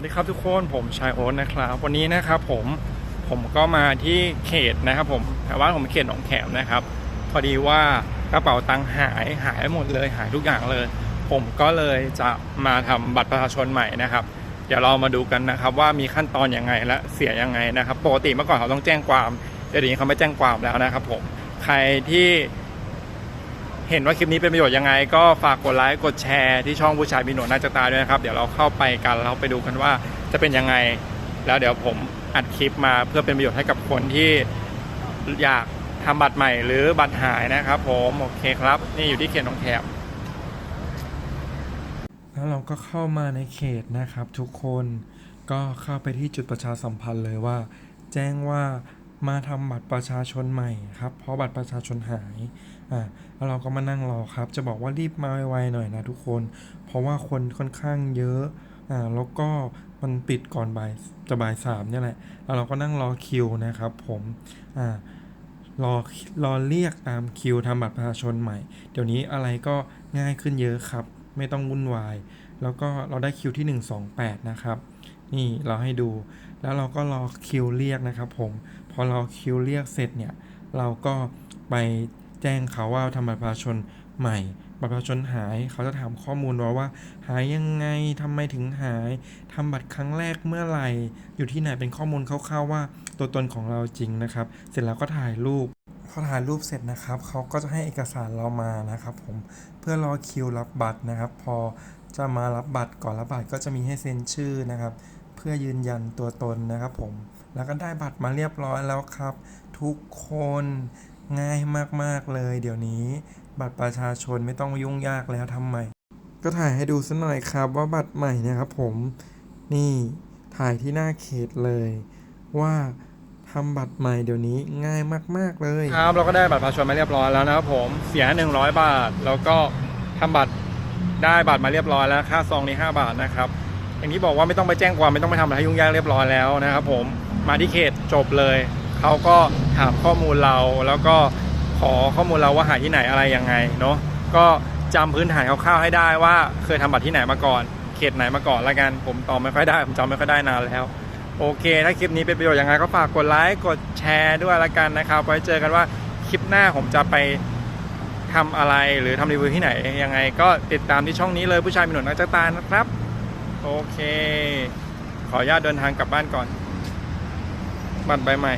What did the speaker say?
วัสดีครับทุกคนผมชายโอ๊ตนะครับ วันนี้นะครับผมผมก็มาที่เขตนะครับ ผมแต่ว่าผมเขตหนองแขมนะครับ พอดีว่ากระเป๋าตังค์หายหายหมดเลยหายทุกอย่างเลย ผมก็เลยจะมาทำบัตรประชาชนใหม่นะครับ เดี๋ยวเรามาดูกันนะครับ ว่ามีขั้นตอนยังไงและเสียยังไงนะครับปกติเมื่อก่อนเขาต้องแจ้งความเดี๋ยวนี้เขาไม่แจ้งความแล้วนะครับ ผมใครที่ เห็นว่าคลิปนี้เป็นประโยชน์ยังไง ก็ฝากกดไลค์กดแชร์ที่ช่องผู้ชายมีหนวดน่าจะตายด้วยนะครับ เดี๋ยวเราเข้าไปกันเราไปดูกันว่าจะเป็นยังไง แล้วเดี๋ยวผมอัดคลิปมาเพื่อเป็นประโยชน์ให้กับคนที่อยากทำบัตรใหม่หรือบัตรหายนะครับผมโอเคครับ นี่อยู่ที่เขตหนองแขมแล้วเราก็เข้ามาในเขตนะครับ ทุกคนก็เข้าไปที่จุดประชาสัมพันธ์เลยว่า แจ้งว่า มาทำบัตรประชาชนใหม่ครับ เพราะบัตรประชาชนหายอ่าแล้วเราก็มานั่งรอครับ จะบอกว่ารีบมาไวๆหน่อยนะทุกคน เพราะว่าคนค่อนข้างเยอะอ่าแล้วก็มันปิดก่อนบ่ายจะบ่ายสามเนี่ยแหละแล้วเราก็นั่งรอคิวนะครับ ผมอ่ารอรอเรียกตามคิวทำบัตรประชาชนใหม่ เดี๋ยวนี้อะไรก็ง่ายขึ้นเยอะครับ ไม่ต้องวุ่นวาย แล้วก็เราได้คิวที่ 128 นะครับ นี่เราให้ดู แล้วเราก็รอคิวเรียกนะครับผม อเราคิวเรียกเสร็จเนี่ย เราก็ไปแจ้งเขาว่าทำบัตรประชาชนใหม่บัตรประชาชนหายเขาจะถามข้อมูลเราว่า หายยังไงทำไมถึงหายทำบัตรครั้งแรกเมื่อไหร่ อยู่ที่ไหนเป็นข้อมูลคร่าวๆว่า ตัวตนของเราจริงนะครับ เสร็จแล้วก็ถ่ายรูปพอถ่ายรูปเสร็จนะครับเขาก็จะให้เอกสารเรามานะครับ ผมเพื่อรอคิวรับบัตรนะครับ พอจะมารับบัตรก่อนรับบัตรก็จะมีให้เซ็นชื่อนะครับ เพื่อยืนยันตัวตนนะครับผม แล้วก็ได้บัตรมาเรียบร้อยแล้วครับ ทุกคนง่ายมากๆเลย เดี๋ยวนี้ บัตรประชาชนไม่ต้องยุ่งยากแล้วทำใหม่ก็ถ่ายให้ดูสักหน่อยครับว่าบัตรใหม่เนี่ยครับผมนี่ถ่ายที่หน้าเขตเลย ว่าทำบัตรใหม่เดี๋ยวนี้ง่ายมาก ๆเลย ครับเราก็ได้บัตรประชาชนมาเรียบร้อยแล้วนะครับผมเสีย 100 บาท แล้วก็ทำบัตรได้บัตรมาเรียบร้อยแล้วค่าซองนี้5บาทนะครับอย่างที่บอกว่าไม่ต้องไปแจ้งความไม่ต้องไปทำอะไรยุ่งยากเรียบร้อยแล้วนะครับผม มาที่เขตจบเลย เขาก็ถามข้อมูลเราแล้วก็ขอข้อมูลเราว่าหาที่ไหนอะไรยังไงเนาะก็จำพื้นฐานคร่าวๆให้ได้ว่าเคยทำบัตรที่ไหนมาก่อน เขตไหนมาก่อนละกันผมตอบไม่ค่อยได้ ผมจำไม่ค่อยได้นานแล้ว โอเค ถ้าคลิปนี้เป็นประโยชน์ยังไงก็ฝากกดไลค์กดแชร์ด้วยละกันนะครับไว้เจอกันว่าคลิปหน้าผมจะไปทำอะไรหรือทำรีวิวที่ไหนยังไง ก็ติดตามที่ช่องนี้เลยผู้ชายมีหนวดนักจักรตานะครับ โอเค ขออนุญาตเดินทางกลับบ้านก่อน บัตรใบใหม่